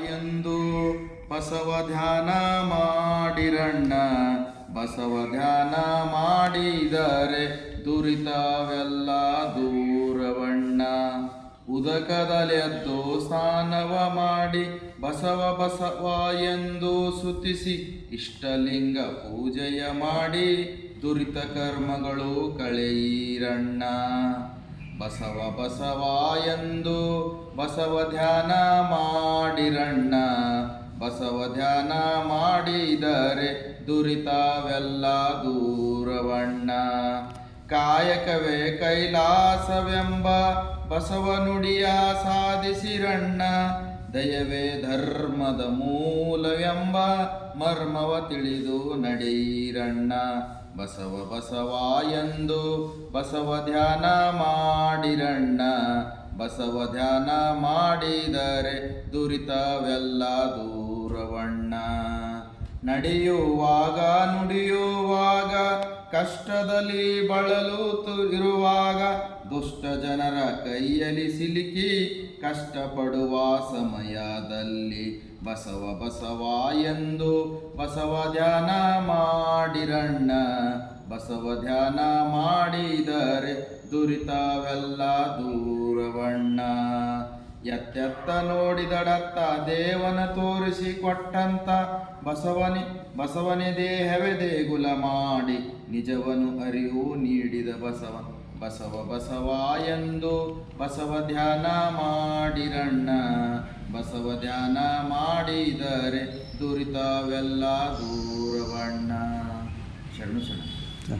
ಎಂದು ಬಸವ ಧ್ಯಾನ ಮಾಡಿರಣ್ಣ. ಬಸವ ಧ್ಯಾನ ಮಾಡಿದರೆ ದುರಿತವೆಲ್ಲ ದೂರವಣ್ಣ. ಉದಕದಲೆದ್ದು ಸ್ನಾನವ ಮಾಡಿ ಬಸವ ಬಸವ ಎಂದು ಸುತಿಸಿ ಇಷ್ಟಲಿಂಗ ಪೂಜೆಯ ಮಾಡಿ ದುರಿತ ಕರ್ಮಗಳು ಕಳೆಯಿರಣ್ಣ. ಬಸವ ಬಸವ ಎಂದು ಬಸವ ಧ್ಯಾನ ಮಾಡಿರಣ್ಣ, ಬಸವ ಧ್ಯಾನ ಮಾಡಿದರೆ ದುರಿತವೆಲ್ಲ ದೂರವಣ್ಣ. ಕಾಯಕವೇ ಕೈಲಾಸವೆಂಬ ಬಸವ ನುಡಿಯ ಸಾಧಿಸಿರಣ್ಣ ದಯವೇ ಧರ್ಮದ ಮೂಲವೆಂಬ ಮರ್ಮವ ತಿಳಿದು ನಡೀರಣ್ಣ. ಬಸವ ಬಸವ ಎಂದು ಬಸವ ಧ್ಯಾನ ಮಾಡಿರಣ್ಣ. ಬಸವ ಧ್ಯಾನ ಮಾಡಿದರೆ ದುರಿತವೆಲ್ಲ ದೂರವಣ್ಣ. ನಡೆಯುವಾಗ ನುಡಿಯುವಾಗ, ಕಷ್ಟದಲ್ಲಿ ಬಳಲುತ್ತು ಇರುವಾಗ ದುಷ್ಟ ಜನರ ಕೈಯಲ್ಲಿ ಸಿಲುಕಿ ಕಷ್ಟಪಡುವ ಸಮಯದಲ್ಲಿ ಬಸವ ಬಸವ ಎಂದು ಬಸವ ಧ್ಯಾನ ಮಾಡಿರಣ್ಣ. ಬಸವ ಧ್ಯಾನ ಮಾಡಿದರೆ ದುರಿತವೆಲ್ಲ ದೂರವಣ್ಣ. ಎತ್ತೆತ್ತ ನೋಡಿದಡತ್ತ ದೇವನ ತೋರಿಸಿ ಕೊಟ್ಟಂತ ಬಸವನಿ, ಬಸವನೇ ದೇಹವೇ ದೇಗುಲ ಮಾಡಿ ನಿಜವನು ಅರಿವು ನೀಡಿದ ಬಸವ. ಬಸವ ಬಸವ ಎಂದು ಬಸವ ಧ್ಯಾನ ಮಾಡಿರಣ್ಣ. ಬಸವ ಧ್ಯಾನ ಮಾಡಿದರೆ ದುರಿತವೆಲ್ಲ ದೂರವಣ್ಣ. ಶರಣು ಶರಣ.